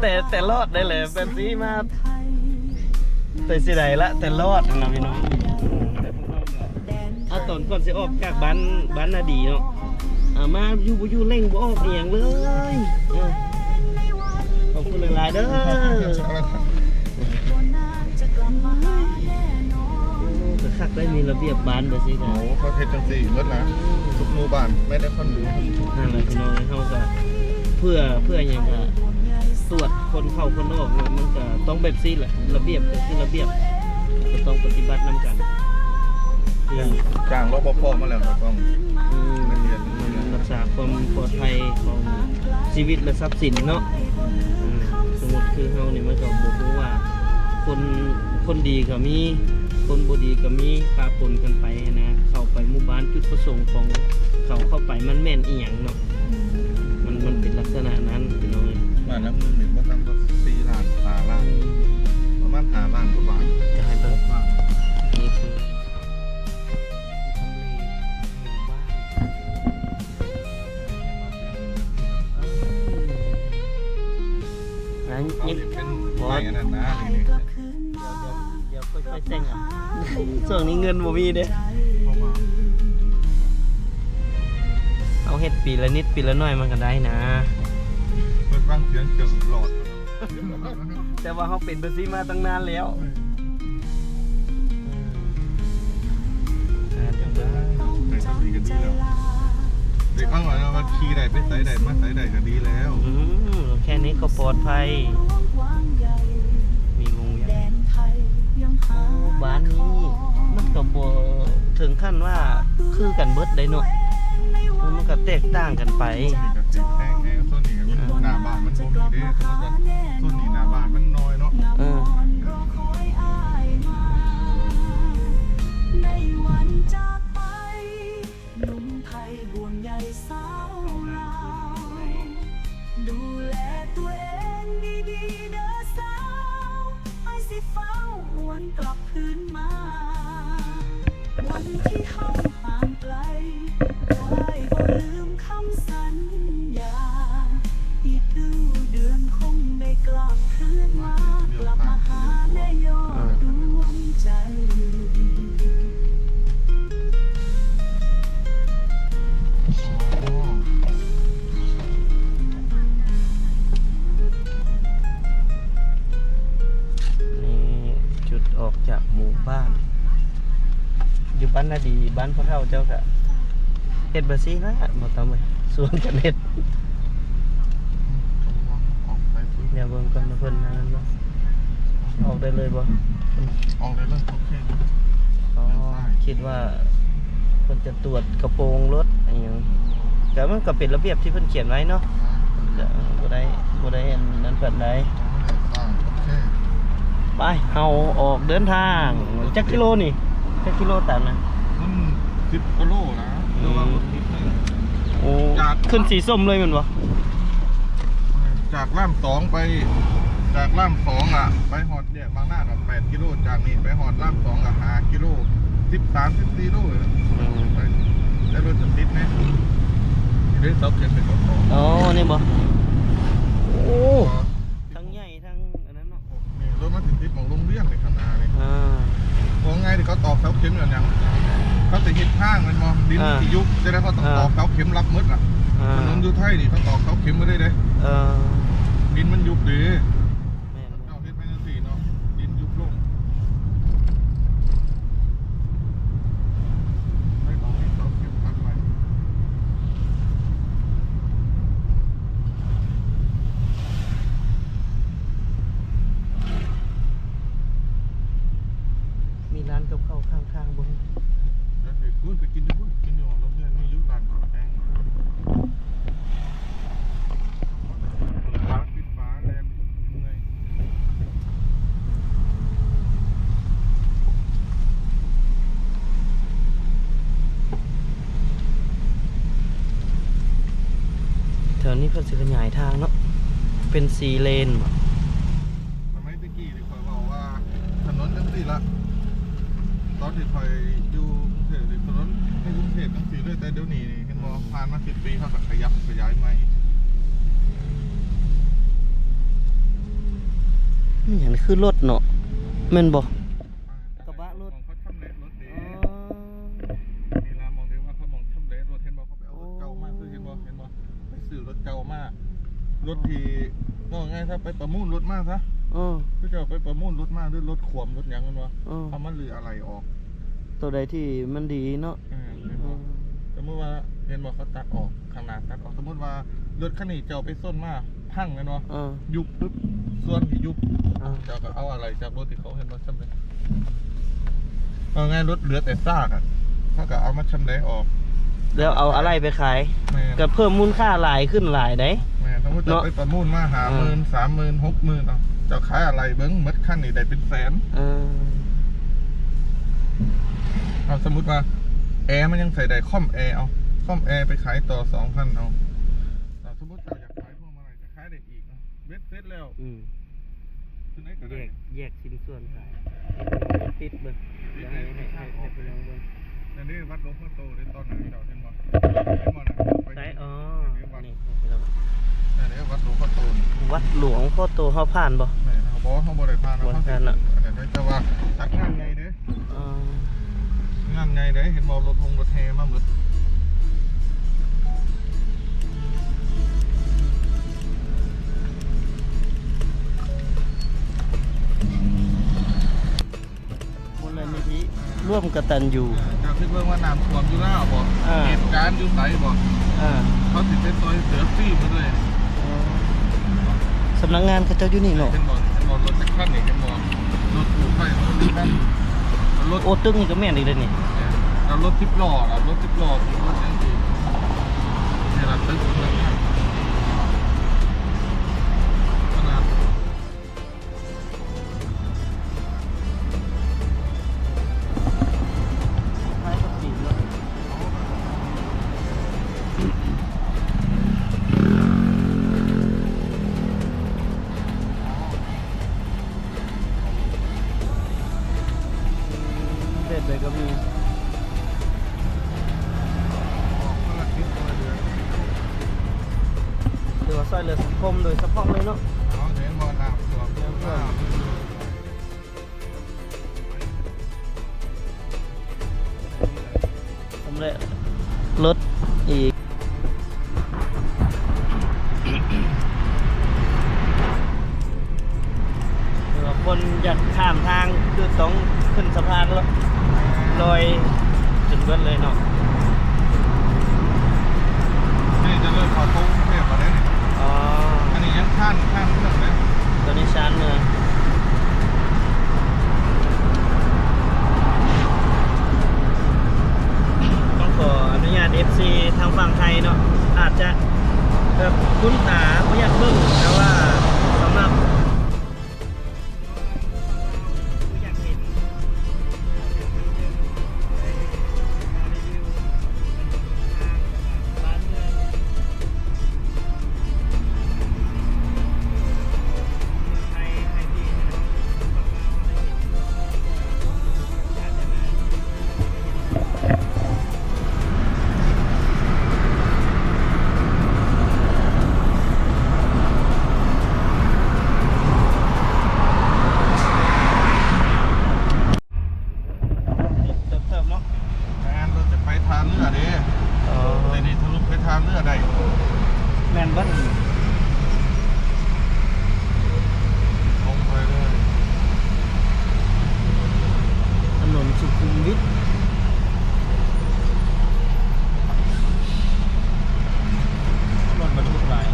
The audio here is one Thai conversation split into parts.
แต่แต่รอดได้เลยแบบนี้มาแต่สิใดละแต่รอดนะพี่น้องเอาตอนก่อนสิออกจากบ้านบ้านนาดีเนาะเอามาอยู่บ่อยู่เร่งบ่ออกเอียงเลยเออขอบคุณหลายๆเด้อจะคักได้มีระเบียบบ้านไปสิโอ้นะโหเขาเทศจังสี่เลิศนะทุกหมู่บ้านไม่ได้คนรู้นั่นแหละพี่น้องเขาก็เพื่อเพื่ออย่างก็ ตรวจคนเข้าคนออกเนี่ยมันก็ต้องแบบซี่แหละระเบียบก็คือระเบียบก็ต้องปฏิบัตินำกันคือจ้างรปภมาแล้วก็ต้องอืมมันรักษาความปลอดภัยของชีวิตและทรัพย์สินเนาะอืมสมมติคือเฮานี่มันก็บอกว่า คนคนดีก็มี คนบ่ดีก็มีปาปนกันไปนะ เข้าไปหมู่บ้านจุดประสงค์ของเขาเข้าไปมันแม่นอีหยังเนาะมันมันเป็นลักษณะนั้นพี่น้องเอ้ยบ้านน้ำ นนี้เงินบ่มีเด้เข้ามาเอาเฮ็ดปีละนิดปีละหน่อยมันก็ได้นะ เปิดฟังเสียงเกิงหลอดแต่ว่าเขาเป็นไปซี่มาตั้งนานแล้วอ่าเดี๋ยวเบิ่งแต่ก็ดีกันดีแล้วเด็กข้างหลังว่าขี่ใดไปใส่ใดมาใส่ใดก็ดีแล้วอืมแค่นี้ก็ปลอดภัย มีวงใหญ่บ้านนี้ มันก็บ่ถึงขั้นว่าคือกันเบิดได้เนาะมันก็แตกต่างกันไปนี่ก็สิแพงแน่ส่วนนี้มันหน้าบ้านมันบ่มีเด้สมมติว่าส่วนนี้หน้าบ้านมันน้อยเนาะเออ หมู่บ้าน อยู่บ้านนาดีบ้านพ่อเฒ่าเจ้ากะเฮ็ดบ่ซี่นะบ่ต้องไปสวนกันเฮ็ดออกไปปุ๊บเดี๋ยวเบิ่งก่อนว่าเพิ่นนั้นบ่ออกได้เลยบ่ออกเลยเลยโอเคอ๋อคิดว่าเพิ่นจะตรวจกระโปรงรถอะไรหยังแต่มันก็เป็นระเบียบที่เพิ่นเขียนไว้เนาะก็บ่ได้บ่ได้อันนั้นเพิ่นใดโอเค ไปเฮาออกเดินทางจักกิโลนี่จักกิโลตามนะมันสิบกิโลนะเรียกว่ารถนิดนึงโอ้จากขึ้นสีส้มเลยแมันบ่จากล่ามสองไป จากล่ามสองอะ ไปหอดเนี่ยบางหน้ากับแปดกิโลจากนี่ไปหอดล่ามสองกับห้ากิโลสิบสามสิบสี่โลเลยนะอืมไปได้รถจะติดไหมเดี๋ยวเสาเข็มเป็นรถของอ๋อนี่บ่โอ้ ของไงที่เขาตอกเสาเข็มอย่างยังเขาจะหิดข้างมันมองดินอ่าที่ยุบจะได้เขาต้องอ่า ตอกเสาเข็มรับมืดอะอ่าถนนอยู่ไทยนี่เขาตอกเสาเข็มมาได้เลยเออดินมันยุบดี แม่น เจ้าเฮ็ดไปจังซี่เนาะดินยุบลงไม่ต้องให้เสาเข็มพักไว้ มีร้านกับข้าวข้างๆบ่ แล้วไปพูดไปกินอยู่พูดกินอยู่ของโรงเรียนมีอยุร้านข้าวแกงฟ้าปิดฟ้าแลมเมื่อย แถว นี้เพิ่นสิขยายทางเนาะเป็นสีเลนบ่สมัยตะกี้ที่คอยบอกว่าถนนจังสี่ละตอนที่คอยอยู่กรุงเทพนี่ถนนในกรุงเทพจังสี่เลยแต่เดี๋ยวนี้นี่เห็นบอกผ่านมาสิบปีเขาก็ขยับขยายใหม่นี่คือรถเนาะแม่นบ่ มูลรถมากซะเออก็จะเอาไปประมูลรถมากหรือรถขวมรถหยังกันวะเออทำมันหรืออะไรออกตัวใดที่มันดีเนาะเออเห็นเอบ่อสมมติว่าเห็นบ่เขาตัดออกข้างหน้าตัดออกสมมติว่ารถคันนี้เจ้าไปส้นมาพังแม่นบ่เออ ยุบปุ๊บส่วนที่ยุบเออเจ้าก็เอาอะไรจากรถที่เขาเห็นว่าชำแหละเอาง่ายรถเหลือแต่ซากอะเขาก็เอามาชำแหละออกแล้วเอาอะไรไปขายแม่ก็เพิ่มมูลค่าหลายขึ้นหลายได้แม่ สมมติจะเนาะไปประมูลมาหาหมื่นสามหมื่นหกหมื่นเอาเจ้าขายอะไรเบิ้งหมัดขั้นนี่ได้เป็นแสนเออเอาสมมติว่าแอร์มันยังใส่ได้คอมแอร์เอาคอมแอร์ไปขายต่อสองพันเอาแต่สมมติเจ้าอยากขายพวกมาลัยจะขายได้อีกเอาเบ็ดเสร็จแล้วอืมคือไหนก็แยได้กแยกชิ้นส่วนขายติดเบิ่งเดี๋ยวให้ให้ให้ให้ไปลองเบิ่ง อันนี้วัดหลวงพ่อโตในตอนไหนเจ้าเห็นบ่เห็นบ่นะไปใช่อ๋อนี่วัดนี่ให้องอันนี้วัดหลวงพ่อโตนี่วัดหลวงพ่อโตเฮาผ่านบ่แม่เขาบอกว่าเขาบริพานบ่ได้ผ่านอะอันนี้แต่ว่าจัดงานไงเด้อองานไงเด้เห็นบอกรถทงรถแฮมาหมดมูลนิธิร่วมกตัญญูเจ้า คิดเบิ่งว่าน้ำท่วมอยู่แล้วบ่อ่าเหตุการณ์อยู่ไสบ่อ่าเขาติดเป็นซอยเสือซี่มาเลยสำนักงานเขาเจ้าอยู่นี่เนาะเห็นบ่เห็นบ่รถจักรคันนี่เห็นบ่รถกู้ภัยรถดีกันรถโอ้ตึ้งนี่ก็แม่นอีกเลยนี่แล้วรถทิปล้ออะรถทิปล้อที่รถยังดีนี่ล่ะตึกเมืองนั้ อว่าคนอยากข้ามทางคือต้องขึ้นสะพานแล้วลอยจนเบิดเลยเนาะนี่จะเริ่มเขอทุ่งเทพมาได้นี่อ๋ออันนี้ยังข้านข้านเรื่องเลยตอนนี้ชานเมืองต้องขออนุญาต FC ทางฝั่งไทยเนาะอาจจะแบบคุ้นตาไม่อยากเบิ่งแต่ว่า แมนบัน ลงไปเลย ถนนสุขุมวิทรถบรรทุกหลาย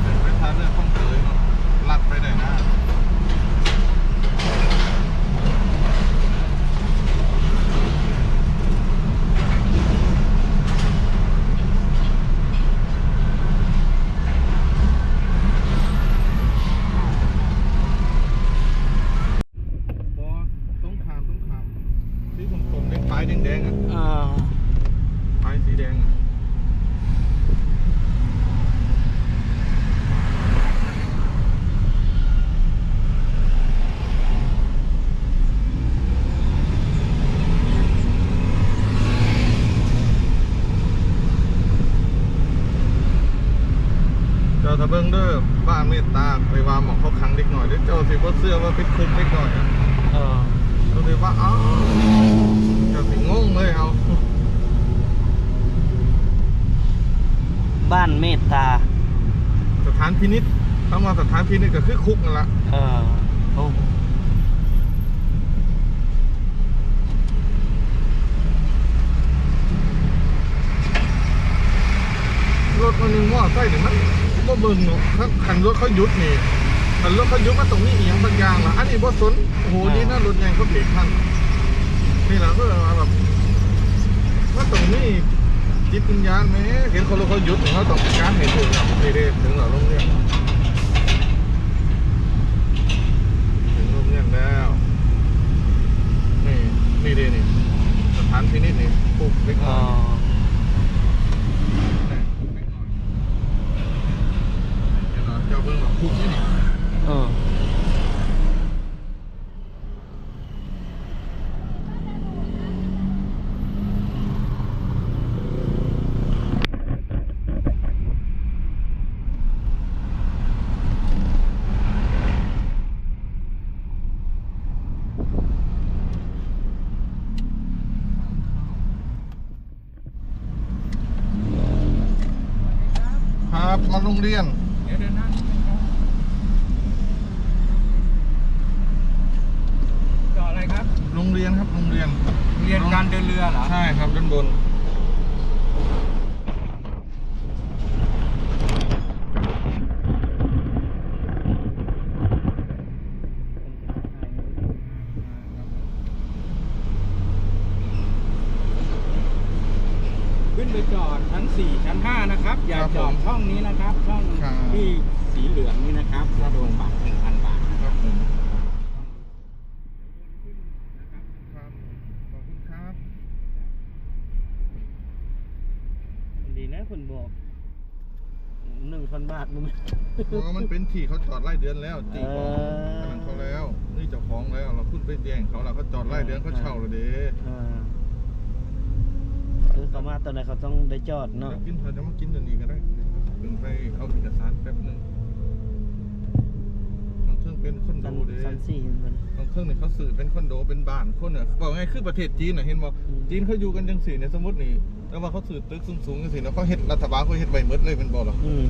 เดินไปทานเรือข้องเตยเนาะลัดไปได้นะ บอต้องขามต้องขามที่ผมผมเล็กปลายแดงๆอะ อ่า ปลายสีแดงอะ เจ้าตะเบิงเด้อบ้านเมตตาไปว่าหมอกเขาขังเด็กหน่อยเด้อเจ้าสิบ่เสื้อว่าเป็นคุกเด็กหน่อยอะ เออ เจ้าสิว่าอ้าวเจ้าสิงงเลยเอา บ้านเมตตา สถานพินิษคำว่าสถานพินิษก็คือคุกนั่นละเออโอ้รถมันหนึงมอไซค์นี่มันบ่เบิ่งเนาะถ้าคันรถเขาหยุดนี่คันรถเขาหยุดมันตรงนี้อีหยังบางอย่างล่ะอันนี้บ่สนโอ้โหนี่นะรถใหญ่เขาเบรกทันนี่ล่ะก็ว่าแบบว่าตรงนี้ จิตวิญญาณแหม่เห็นคนรถเขาหยุดเขาต้องการเห้ถูกครับนี่เด้ถึงเราลงเรื่องโรงเรียนแล้ว นี่นี่เด้นี่สถานพินิจนี่คุกเล็ก เอ น้อย อ แน่เล็กน้อยเดี๋ยวเราเจ้าเบิ่งว่าคุกนี่นี่ เออ ครั บมาโรงเรียนเดี๋ยวเดินหน้านิดนึงครับจออะไรครับ โรงเรียนครับโรงเรียน เรียนการเดินเรือเหรอ ใช่ครับด้านบนไปจอดชั้น 4 ชั้น 5 นะ ครับอย่าจอดช่องนี้นะครับ ช่องที่สีเหลืองนี่นะครับถ้าโดนบัตร1,000บาทนะคครัรับบผมครับขอบคุณครับ ดีนะคุณบอกหนึ่งพันบาทมั้งเพราะว่ามันเป็นที่เขาจอดไล่เดือนแล้วจีของเออ กำลังเขาแล้ว นี่เจ้าของแล้วเราขึ้นไปแย่งเขาแล้วเขาจอดไล่เดือนเขาเช่าเลยเด้ อ่า คือเขามาตอนไหนเขาต้องได้จอดเนาะจะกินเธอจะมากินเดี๋ยวนี้ก็ได้ถึงไปเอาเอกสารแป๊บหนึงบางเครื่องเป็นคอนโดชั้นเด้ชั้นสี่มันบางเครื่องเนี่ยเขาสื่อเป็นคอนโดเป็นบ้านคนเนี่ยบอกง่ายคือประเทศจีนน่ะเห็นบ่อืม จีนเขาอยู่กันจังสี่เนี่ยสมมตินี่แล้วว่าเขาสื่อตึกสูงๆจังสี่แล้วเขาเฮ็ดรัฐบาลเขาเฮ็ดไว้หมดเลยเป็นบ่หรอ อืม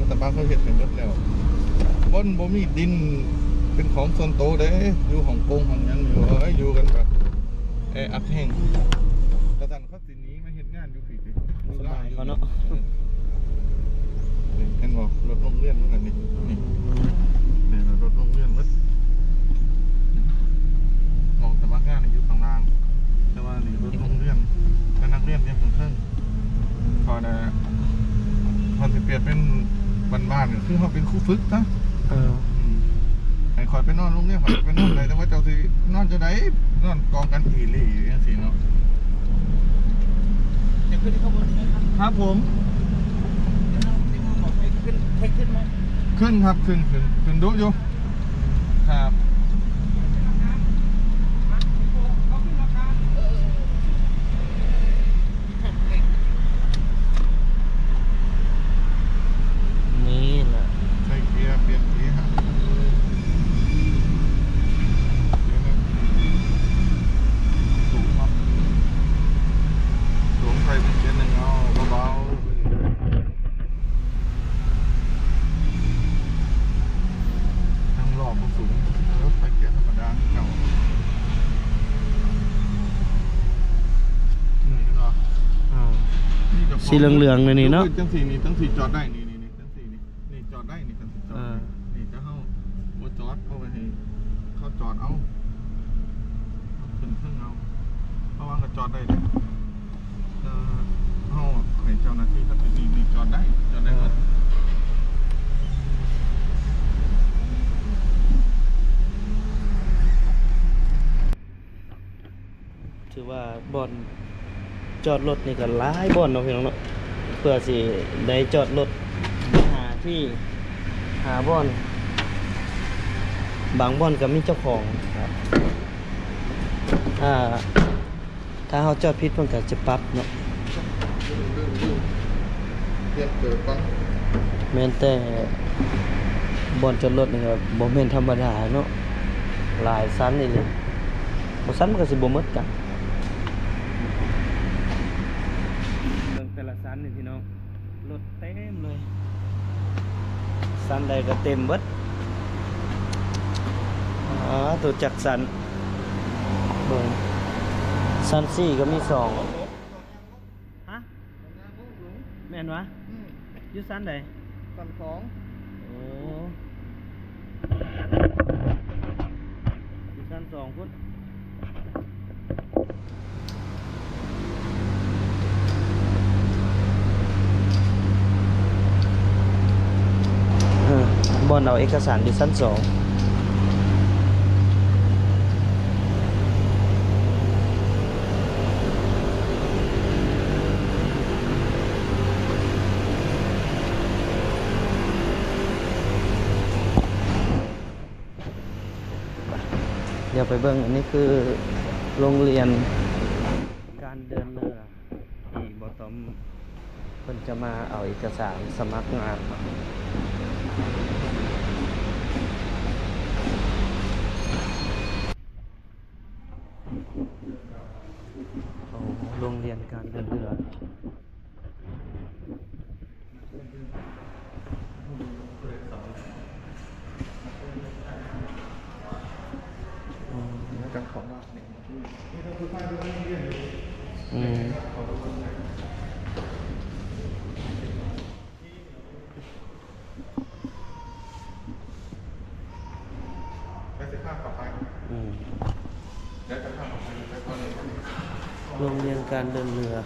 รัฐบาลเขาเฮ็ดให้หมดแล้วบนบ่มีดินเป็นของส่วนโตวเด้อยู่ฮ่องกงฮ่องหยังอยู่เอ้ยอยู่กันแบบแออัดแห้ง เขาเนาะนี่เห็นบ่รถโรงเรียนเหมือนกันนี่นี่นี่รถโรงเรียนหมดมองสมัครงานนี่อยู่ข้างล่าง แต่ว่านี่รถโรงเรียนแต่นักเรียนเรียนเพิ่งพอนะพอสิเปลี่ยนเป็นบ้านๆก็คือเขาเป็นครูฝึกนะเอออืมให้คอยไปนอนโรงเรียนคอยไปนอนไหนแต่ว่าเจ้าสินอนจะไหนนอนกองกันอีหลี่อย่างสิเนาะจะ ขึ้นข้างบนไหมครับครับผมเดี๋ยวเราที่มาบอกให้ขึ้นให้ขึ้นไหมขึ้นครับขึ้นขึ้นขึ้นดุอยู่ครับ เขาขึ้นราคาเออ นี่แหละ ใส่เกียร์เปลี่ยนเกียร์ครับเดี๋ยวนะสูงครับสูงใส่เป็นเกียร์หนึ่งเอาเบาๆทั้งรอบก็สูงแล้วใส่เกียร์ธรรมดาเก่านี่เนาะ อ่า นี่จะพ สีเหลืองๆเลยนี่เนาะจังสีนี่จังสีจอดได้นี่นี่นี่จังสีนี่นี่จอดได้นี่จังสีจอดอ่านี่จะเข้าว่าจอดเข้าไปให้เขาจอดเอาเอาขึ้นเครื่องเอาเพราะว่าก็จอดได้เลยเออเอาให้เจ้าหน้าที่เขาไปนี่นี่จอดได้จอดได้หมดถือว่าบ่อน จอดรถนี่ก็หลายบ่อนเนาะพี่น้องเนาะเพื่อสิได้จอดรถหาที่หาบ่อน บางบ่อนก็มีเจ้าของครับอ่าถ้าเขาจอดผิดมันก็จะปรับเนาะเรื่องเรื่องเปลี่ยนเกิดก่อนแม่นแต่บ่อนจอดรถนี่ก็บ่แม่นธรรมดาเนาะหลายชั้นนี่เลยบ่ชั้นมันก็สิบ่หมดกันเบิ่งแต่ละชั้นนี่พี่น้องรถเต็มเลยชั้นใดก็เต็มเบิดอ๋อตัวจักรสันเบิ่งชั้นสี่ก็มีสองฮะแม่นวะอยู่ชั้นใดสั่นสองโอ้อยู่ชั้นสองพุ่นเออ บอลเอาเอกสารอยู่ชั้นสองเดี๋ยวไปเบิ่งอันนี้คือโรงเรียนการเดินเรือที่บอตอมเพิ่นจะมาเอาเอกสารสมัครงาน โรงเรียนการเดินเรือ จังของว่า อืม ไปสิข้ามกลับไป อืม เดี๋ยวจะข้ามกลับไปไปก่อนเลย โรงเรียน การเดินเรือ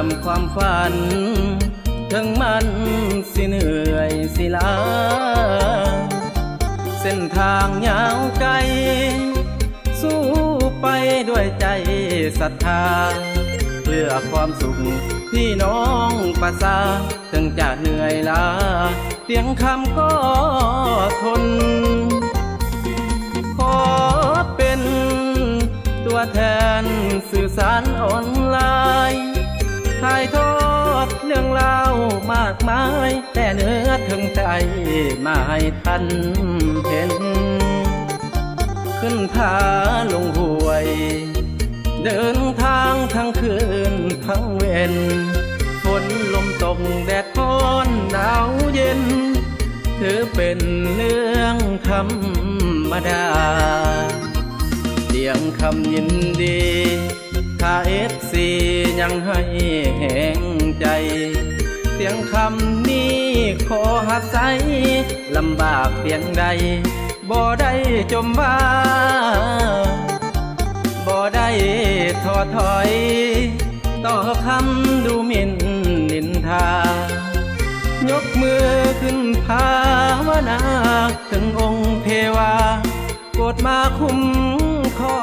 ามความฝัน ถึงมันสิเหนื่อยสิลา เส้นทางยาวไกล สู้ไปด้วยใจศรัทธา เพื่อความสุขพี่น้องประสาถึงจะเหนื่อยล้าเพียงคำก็ทน ขอเป็นตัวแทนสื่อสารออนไลน์ ถ่ายทอดเรื่องราวมากมาย แต่เนื้อถึงใจมาให้ท่านเห็น ขึ้นผาลงห้วย เดินทางทั้งคืนทั้งเวนฝนลมตกแดดร้อนหนาวเย็น ถือเป็นเรื่องธรรมดาเสียงคำยินดี เอฟซียังให้แห่งใจ เสียงคำนี้ขอหักใจลำบากเพียงใด บ่ได้จมว่า บ่ได้ท้อถอย ต่อคำดูหมิ่นนินทา ยกมือขึ้นภาวนา ถึงองค์เทวาโปรดมาคุ้มคอ